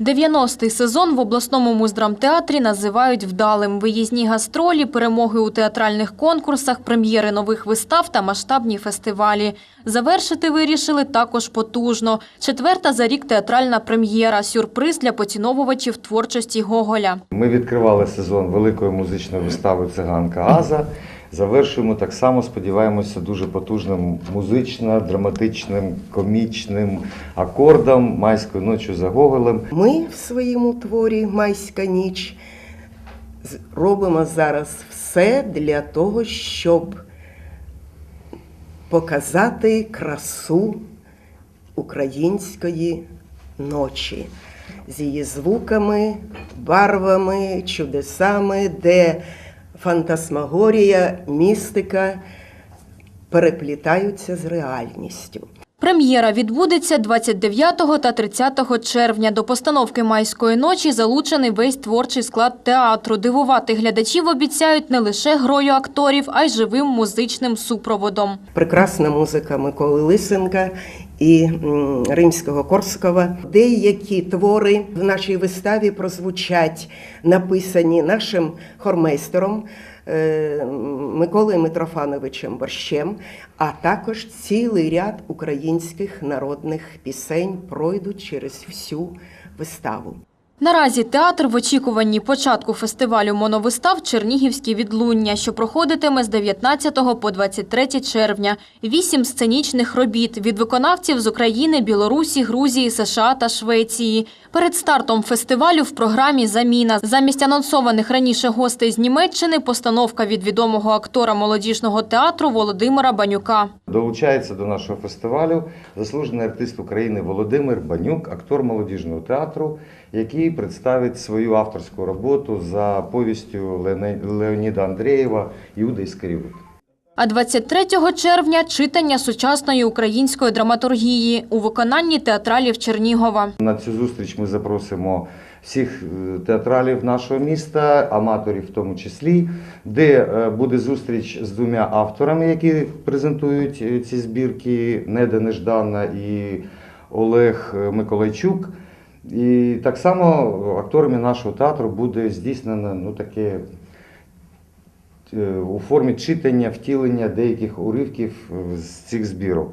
90-й сезон в обласному муздрамтеатрі називають вдалим. Виїзні гастролі, перемоги у театральних конкурсах, прем'єри нових вистав та масштабні фестивалі. Завершити вирішили також потужно. Четверта за рік театральна прем'єра – сюрприз для поціновувачів творчості Гоголя. Ми відкривали сезон великої музичної вистави Циганка Аза. Завершуємо так само, сподіваємося, дуже потужним музично-драматичним, комічним акордом майською ночі за Гоголем. Ми в своєму творі Майська ніч робимо зараз все для того, щоб показати красу української ночі з її звуками, барвами, чудесами, де фантасмагорія, містика переплітаються з реальністю. Прем'єра відбудеться 29 та 30 червня. До постановки майської ночі залучений весь творчий склад театру. Дивувати глядачів обіцяють не лише грою акторів, а й живим музичним супроводом. прекрасна музика Миколи Лисенка і Римського Корскова. Деякі твори в нашій виставі прозвучать, написані нашим хормейстером е, Миколою Митрофановичем Борщем, а також цілий ряд українських народних пісень пройдуть через всю виставу. Наразі театр в очікуванні початку фестивалю моновистав «Чернігівські відлуння», що проходитиме з 19 по 23 червня. Вісім сценічних робіт від виконавців з України, Білорусі, Грузії, США та Швеції. Перед стартом фестивалю в програмі «Заміна». Замість анонсованих раніше гостей з Німеччини постановка від відомого актора молодіжного театру Володимира Банюка. Долучається до нашого фестивалю заслужений артист України Володимир Банюк, актор молодіжного театру, який представить свою авторську роботу за повістю Леоніда Андрієва Юда Іскаріот. А 23 червня – читання сучасної української драматургії у виконанні театралів Чернігова. На цю зустріч ми запросимо всіх е, театралів нашого міста, аматорів в тому числі, де е, буде зустріч з двома авторами, які презентують е, ці збірки Неда Неждана і Олег Миколайчук. І так само акторами нашого театру буде здійснено ну, таке е, у формі читання, втілення деяких уривків е, з цих збірок.